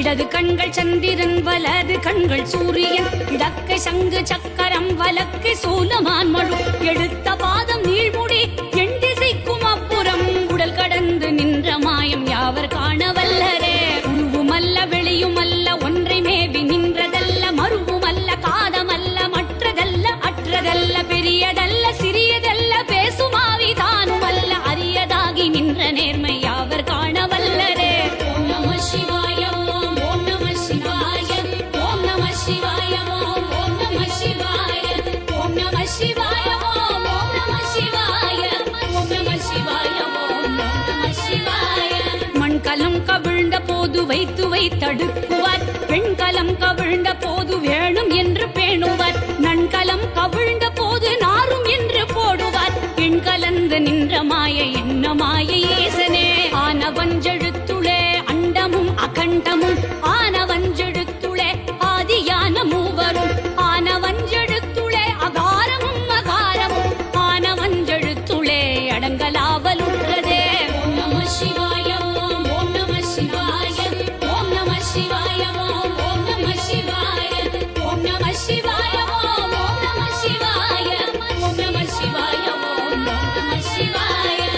இடது கண்கள் சந்திரன் வலது கண்கள் சூரியன். இடக்கை சங்கு சக்கரம் வலக்கு சூலமான் மழு எழுத்த மண்கலம் கவிழ்ந்த போது வைத்து வைத்தடுக்குவார் பெண்கலம் கவிழ்ந்த போது வேணும் என்று பேணுவார் நன்கலம் கவிழ்ந்த போது நாரும் என்று போடுவார் பெண் கலந்து நின்ற மாயை